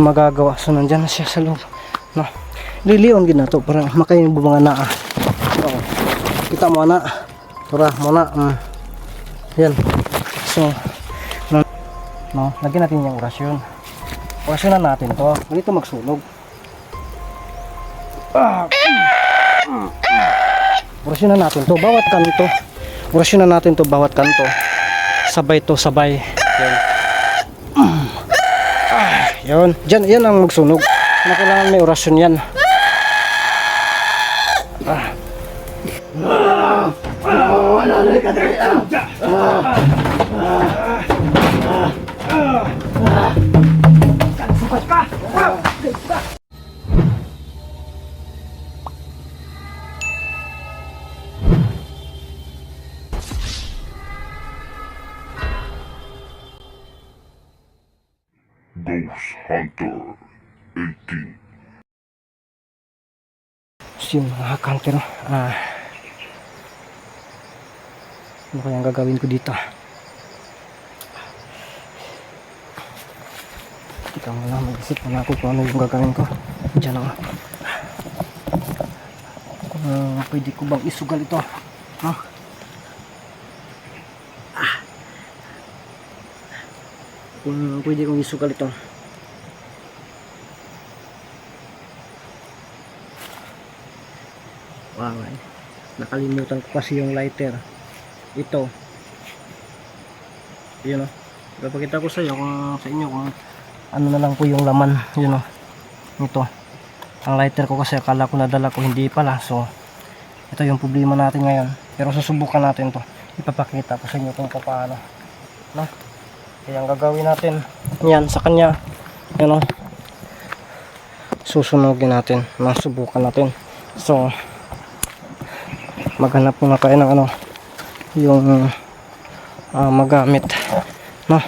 magagawa. So nandyan na siya sa loob. No lilion gid na to para makain mga naa. So, kita mo na. Tura mo na mm. yan. So no, no lagyan natin yung orasyon. Orasyonan natin to. Ganito magsunog. Ah. orasyonan natin to. Bawat kanto. Orasyonan natin to. Bawat kanto. Sabay to sabay. Yan yun, dyan, yan ang magsunog. Na kailangan may orasyon yan. Ah. Ghost So yun mga counter, ah, ano kayang gagawin ko dito? Tika muna, mag-isip muna ako kung ano yung gagawin ko. Diyan ako. Ah, pwede ko bang isugal ito? No? Ah. Kung pwede kong isugal ito. Wow, ay. Nakalimutan ko kasi yung lighter. Ito. Yun o. Papakita ko sa iyo kung sa inyo kung ano na lang po yung laman. Yun o. Ito. Ang lighter ko kasi akala ko nadala ko hindi pala. So, ito yung problema natin ngayon. Pero susubukan natin to. Ipapakita ko sa inyo kung paano. No? Kaya ang gagawin natin yan sa kanya. Yun o. Susunogin natin. Masubukan natin. So, maghanap muna tayo ng ano yung ah, magamit. No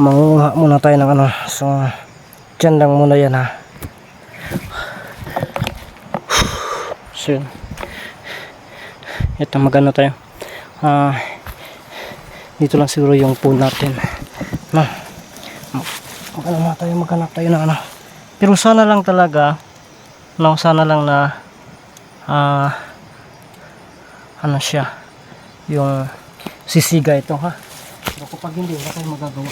manguha muna tayo ng ano so dyan lang muna yan ha. So yun. Ito magano tayo. Ah dito lang siguro yung phone natin. No magano muna tayo maghanap tayo ng ano. Pero sana lang talaga no sana lang na ah ano siya yung sisiga ito ha? Pero kapag hindi wala tayong magagawa.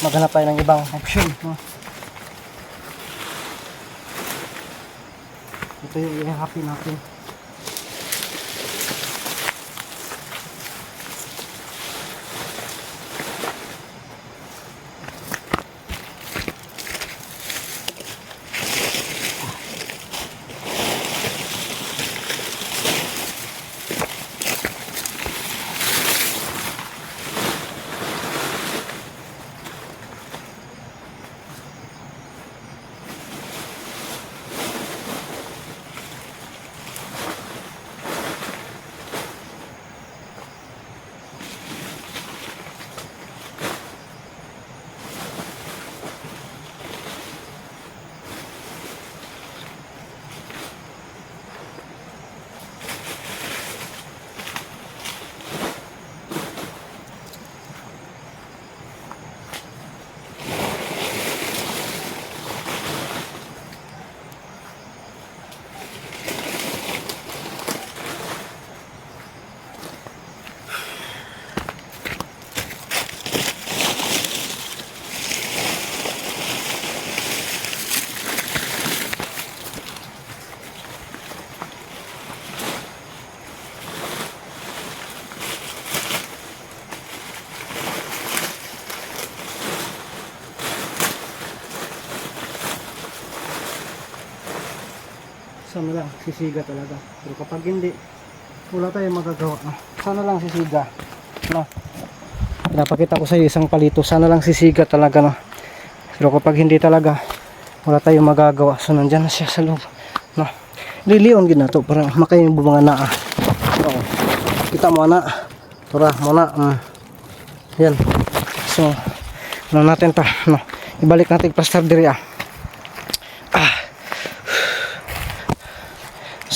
Maghanap tayo ng ibang option no? ito yung i-happy natin sana lang sisiga talaga pero kapag hindi wala tayong magagawa no? sana lang sisiga no? pinapakita ko sa iyo isang palito sana lang sisiga talaga no? pero kapag hindi talaga wala tayong magagawa so nandyan na siya sa loob no? lilion gid na to para makain mga naa so, kita mo na tura mo na mm. yan so ano natin to no? ibalik natin plaster diri ah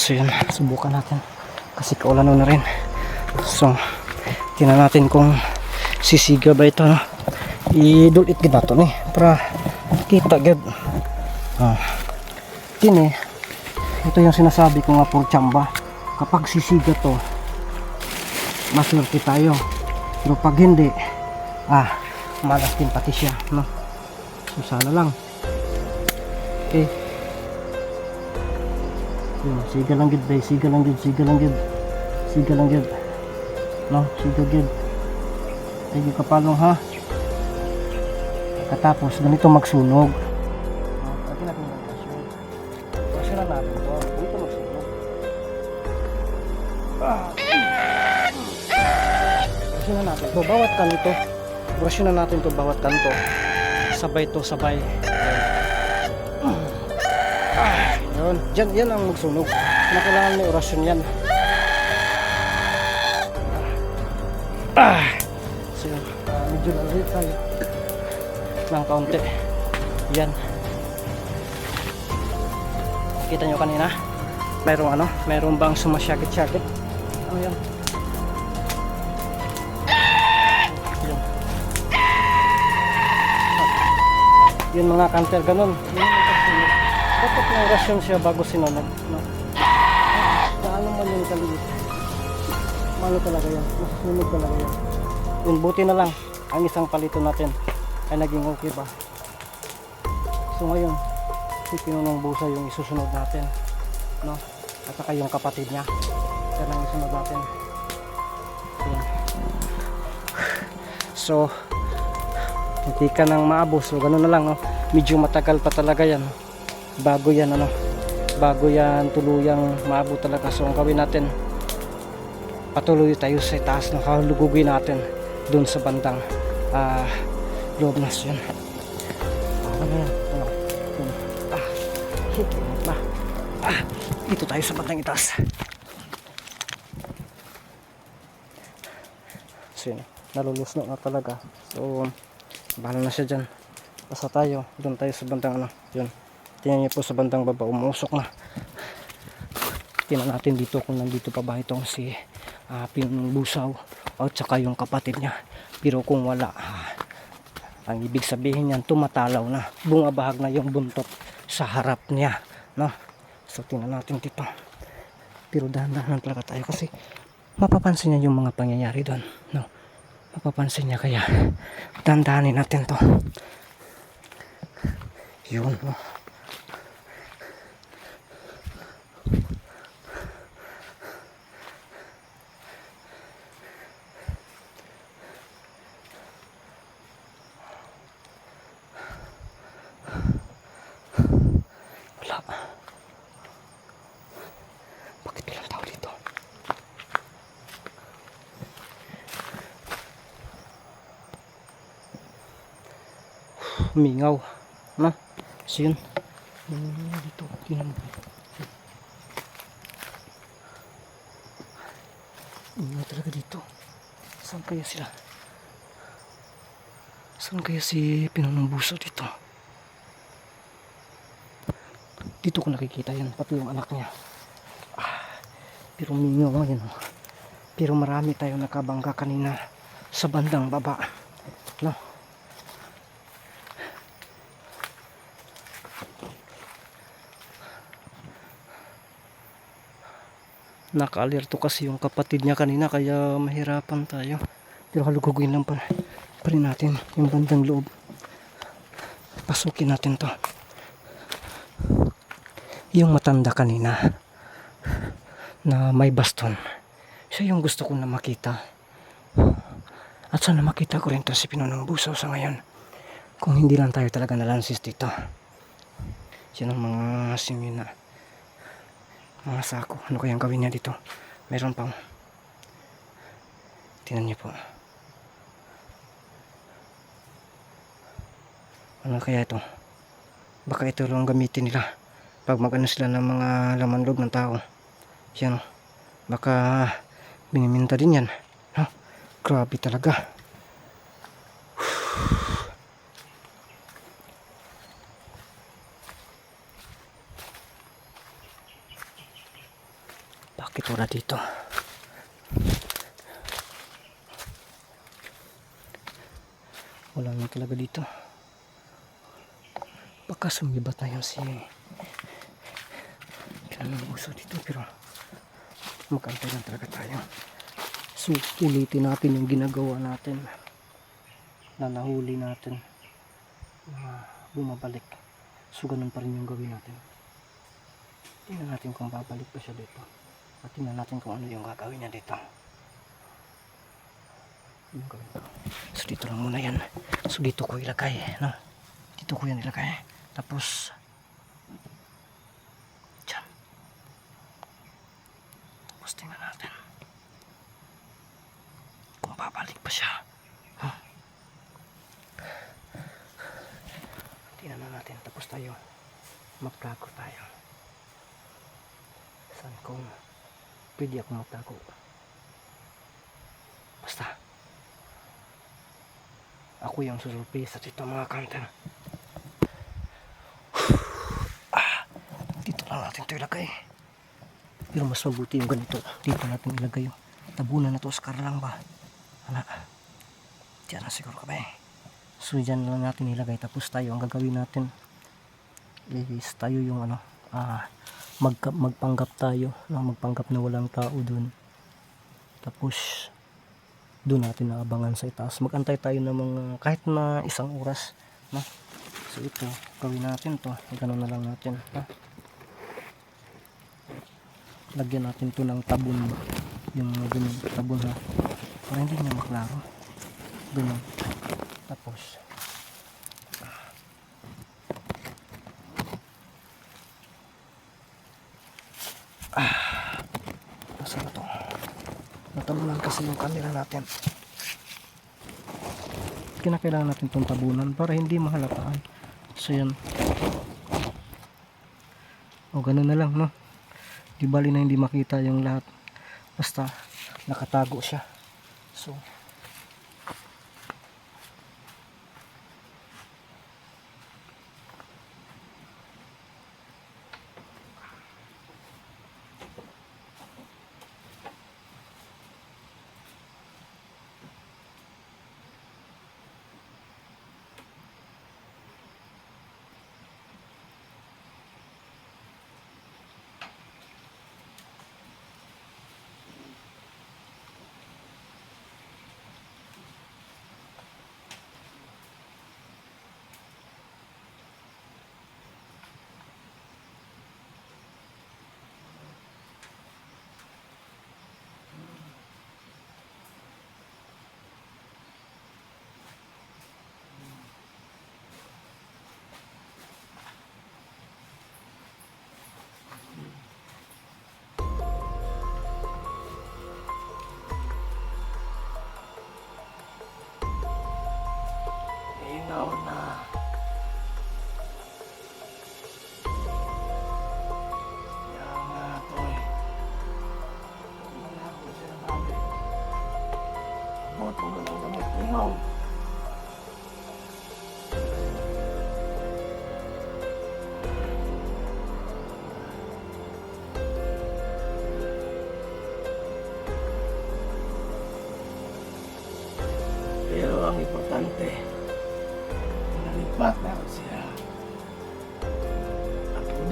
So yun, subukan natin. Kasi kaulan na rin. So, tingnan natin kung sisiga ba ito. No? idulit gid nato ni para kita gid ah kini ito yung sinasabi ko nga por chamba kapag sisiga to maswerte tayo pero pag hindi ah malas din pati siya no so sana lang okay yun siga lang gid siga lang gid siga lang gid siga lang gid no siga gid ay kapalong ha Katapos, ganito magsunog. Lagyan natin ng gasyon. Gasyon na natin to. Ganito magsunog. Gasyon na to. Bawat kanto. Gasyon na natin to bawat kanto. Sabay to, sabay. Yun. Diyan, yan ang magsunog. Kailangan may orasyon yan. Ah. So. Ah, medyo lalait tayo ng kaunti yan kita nyo kanina mayroong ano mayroong bang sumasyagit-syagit ano yan yun mga kanter ganun yun dapat may rasyon siya bago sinunod no? paano man yung kaliit malo talaga yan. Masusunod talaga yan. Yun buti na lang. Ang isang palito natin ay naging okay ba? So ngayon si Pinunong Busa yung isusunod natin no? At saka yung kapatid niya. Yan ang isunod natin. So hindi ka nang maabos. So ganun na lang no? medyo matagal pa talaga yan bago yan ano? Bago yan tuluyang maabot talaga. So ang gawin natin patuloy tayo sa taas no? halugugin natin dun sa bandang ah loob na yun ano yan? Ano? Yun. ah na. Ah dito tayo sa bandang itaas. So yun. Nalulusno na talaga. So bahala na siya dyan. Basta tayo. Doon tayo sa bandang ano? Yun tingnan niyo po sa bandang baba umusok na. Tingnan natin dito kung nandito pa ba itong si uh, Pinong Busaw at saka yung kapatid niya. Pero kung wala ah, ang ibig sabihin niyan tumatalaw na. Bumabahag na yung buntot sa harap niya no? So tingnan natin dito. Pero dahan-dahan talaga tayo kasi mapapansin niya yung mga pangyayari doon no? Mapapansin niya kaya dandahanin natin to. Yun no wala bakit walang tao dito mingaw. No so yun. Dito mingaw talaga dito. Saan kaya sila? Saan kaya si Pinanong Buso dito? Dito ko nakikita yan pati yung anak niya. Ah, pero mingaw nga yun oh. pero marami tayong nakabangga kanina sa bandang baba. No naka-alerto kasi yung kapatid niya kanina kaya mahirapan tayo. Pero halugugin lang pa, pa rin natin yung bandang loob. Pasukin natin to. Yung matanda kanina na may baston. Siya yung gusto ko na makita. At sana makita ko rin to si Pinunong Busaw sa ngayon. Kung hindi lang tayo talaga nalansis dito. Yan ang mga simina mga sako ano kayang gawin niya dito? Meron pang tingnan niyo po. Ano kaya ito? Baka ito lang gamitin nila pag magano sila ng mga laman loob ng tao. Yan. Baka biniminta din yan. No? grabe talaga wala dito Wala na talaga dito. Baka sumiba tayo si kailan ng uso dito pero magkantay lang talaga tayo. So ulitin natin yung ginagawa natin na nahuli natin na bumabalik. So ganun pa rin yung gawin natin. Tingnan natin kung babalik pa siya dito. At tingnan natin kung ano yung gagawin niya dito. So dito lang muna yan. So dito ko ilagay. No? Dito ko yan ilagay. Tapos dyan. Tapos tingnan natin. Kung babalik pa siya. Huh? Tingnan na natin. Tapos tayo. Magtago tayo. Saan kung pwede ako magtago. Basta. Ako yung susurpresa dito mga kanter. Ah, dito lang natin ito ilagay. Pero mas mabuti yung ganito. Dito natin ilagay yung tabunan na to. Oscar lang ba? Wala. Diyan na siguro kami. So dyan lang natin ilagay. Tapos tayo ang gagawin natin is tayo yung ano ah, mag, magpanggap tayo na magpanggap na walang tao dun. Tapos doon natin naabangan sa itaas. Magantay tayo ng mga kahit na isang oras. No? So ito, gawin natin to. Ganun na lang natin. Ha? Lagyan natin to ng tabon. Yung ganun, tabon ha. Para hindi niya maklaro. Ganun. Tapos, ah, nasa na to? Natabunan kasi yung camera natin. Kinakailangan natin itong tabunan para hindi mahalakaan. So yan. O ganun na lang no. Di bali na hindi makita yung lahat. Basta nakatago siya. So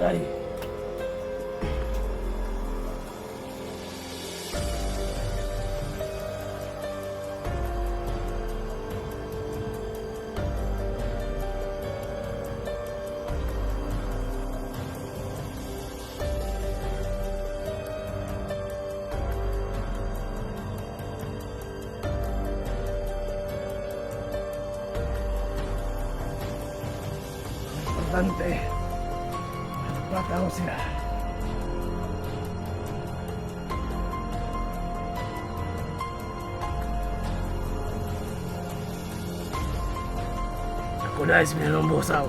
Ako dahil Kudai Simenon Borsal.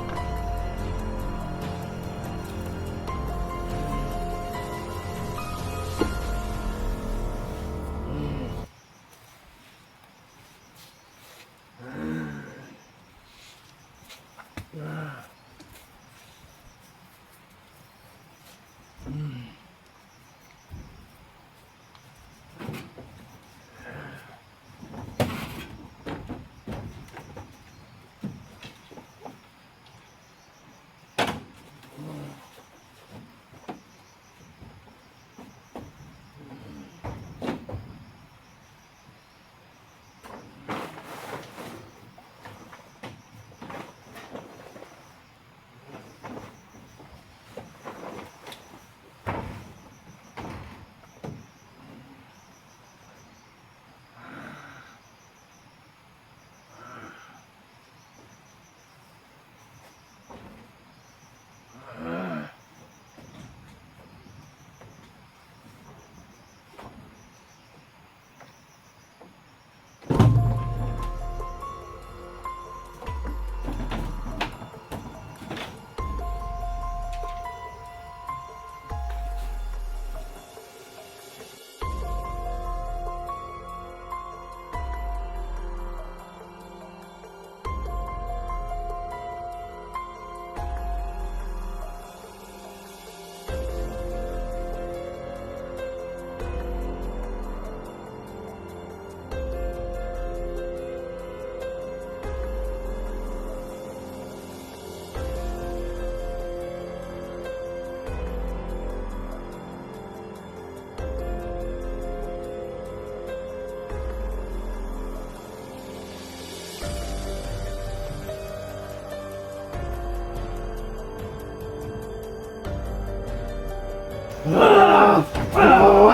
Ako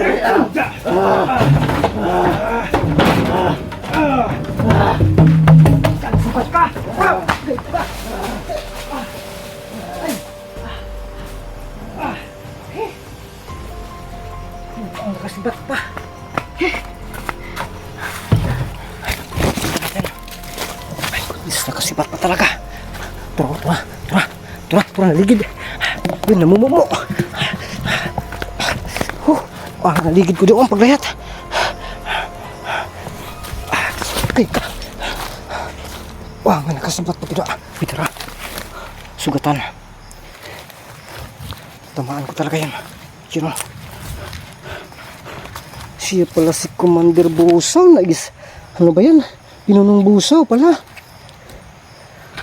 dahil sa minumbusaw. Ang nakasibat pa. Ay, goodness, nakasibat pa talaga. Tura, tura, tura, tura, tura, naligid. Yun, namumumo. Huh, ah, naligid ko doon paglayat. Ay, ka. Wah, may nakasabat pa tidak. Pitra. Sugatan. Tamaan ko talaga yan. Yun o. Siya pala si Commander Busaw na is... Ano ba yan? Pinunong Busaw pala.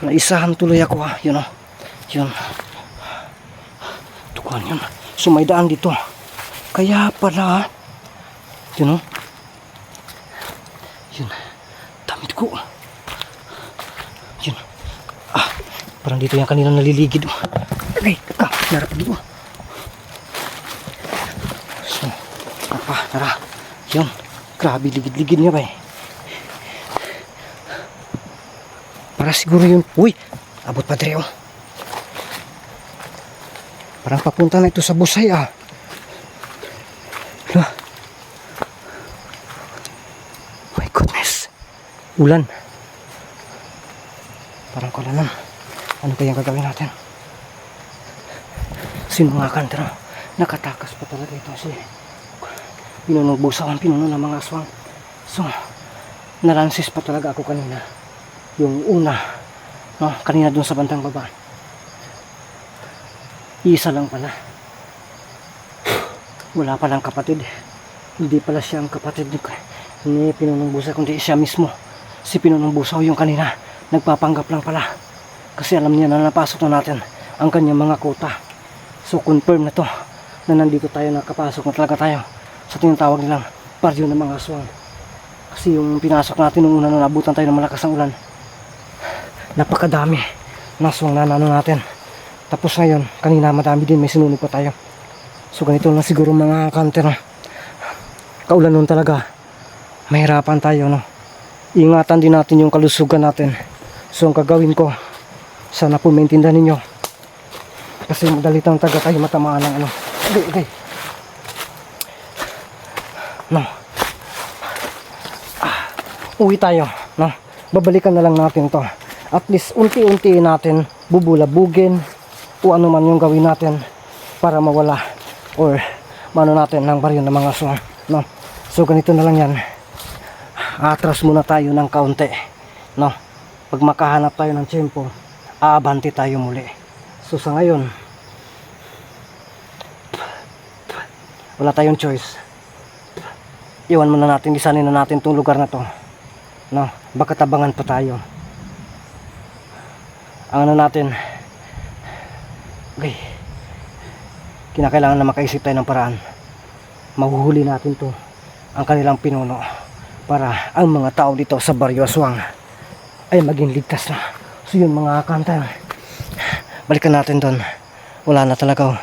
Naisahan tuloy ako ha. Yun o. Yun. Tukuhan yun. Sumaydaan dito. Kaya pala... Yun o. Yun. Damit ko. Yun. Ah, parang dito yung kanina naliligid. Ay, ka, narap dito. So, apa, tara. Yun. Grabe, ligid-ligid niya ba eh. Para siguro yun. Uy, abot pa Dre oh. Parang papunta na ito sa busay ah. Ulan. Parang kalanan. Ano kaya gagawin natin? Sinungakan, pero nakatakas pa talaga ito si pinuno busaw ang pinuno ng mga aswang. So, naransis pa talaga ako kanina. Yung una, no, kanina dun sa bandang baba. Isa lang pala. Wala palang kapatid. Hindi pala siya ang kapatid ni, ni Pinunong Busaw, kundi siya mismo. Si Pinunong Busaw yung kanina. Nagpapanggap lang pala. Kasi alam niya na napasok na natin ang kanyang mga kota. So confirm na to na nandito tayo nakapasok na talaga tayo sa tinatawag nilang baryo ng mga aswang. Kasi yung pinasok natin nung una na nabutan tayo ng malakas ang ulan. Napakadami na aswang na nano natin. Tapos ngayon, kanina madami din may sinunog pa tayo. So ganito lang siguro mga kanter. no? Kaulan nun talaga. Mahirapan tayo no. Ingatan din natin yung kalusugan natin. So ang gagawin ko, sana po maintindihan ninyo. Kasi madalitang taga tayo matamaan ng ano. Hindi, hindi. No. Ah, uwi tayo. No. Babalikan na lang natin to. At least unti-unti natin bubulabugin o ano man yung gawin natin para mawala or mano natin ng baryo ng mga aswang. No. So ganito na lang yan. Atras muna tayo ng kaunti. No. Pag makahanap tayo ng tiyempo, aabante tayo muli. So sa ngayon, wala tayong choice. Iwan muna natin, isanin na natin itong lugar na to. No, baka tabangan pa tayo. Ang ano natin, okay, kinakailangan na makaisip tayo ng paraan. Mahuhuli natin to ang kanilang pinuno para ang mga tao dito sa Baryo Aswang ay maging ligtas na. So yun mga kanta, balikan natin doon. Wala na talaga oh.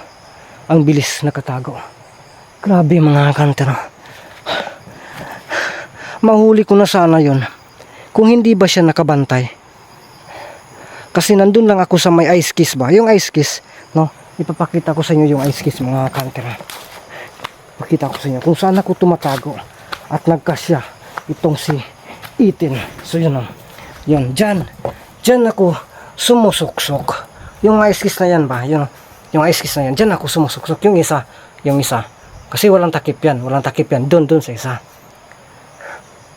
ang bilis nakatago. Grabe mga kanta. Mahuli ko na sana yon kung hindi ba siya nakabantay. Kasi nandun lang ako sa may ice kiss ba? Yung ice kiss, no? Ipapakita ko sa inyo yung ice kiss mga kantera. Pakita ko sa inyo kung saan ako tumatago at nagkasya itong si Itin. So yun o. Yun, dyan. Dyan ako sumusuksok. Yung ice kiss na yan ba? Yung, yung ice kiss na yan. Dyan ako sumusuksok. Yung isa, yung isa. Kasi walang takip yan. Walang takip yan. Doon, doon sa isa.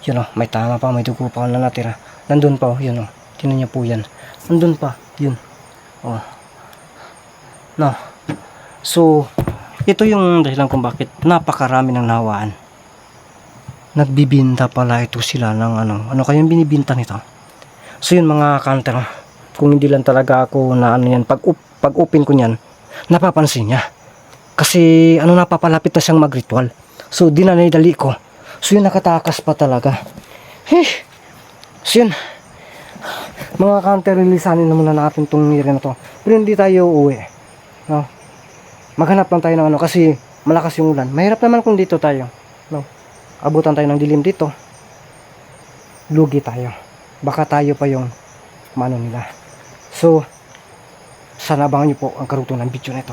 Yun o, may tama pa. May dugo pa na natira. Nandun pa o, yun o. Tinan niyo po yan. Nandun pa. Yun. O. No. So, ito yung dahilan kung bakit napakarami ng nawaan. Nagbibinta pala ito sila ng ano. Ano kayang binibinta nito? So yun mga counter. Kung hindi lang talaga ako na ano yan, pag, up, pag open ko niyan, napapansin niya. Kasi ano napapalapit na siyang mag-ritual. So dinanay-dali ko. So yun nakatakas pa talaga. Eh. So yun. Mga counter releasanin na muna natin tong nire na to. Pero hindi tayo uuwi. No? maghanap lang tayo ng ano kasi malakas yung ulan. Mahirap naman kung dito tayo. No? Abutan tayo ng dilim dito. Lugi tayo. Baka tayo pa yung mano nila. So, sana abangan nyo po ang karuto ng video na ito.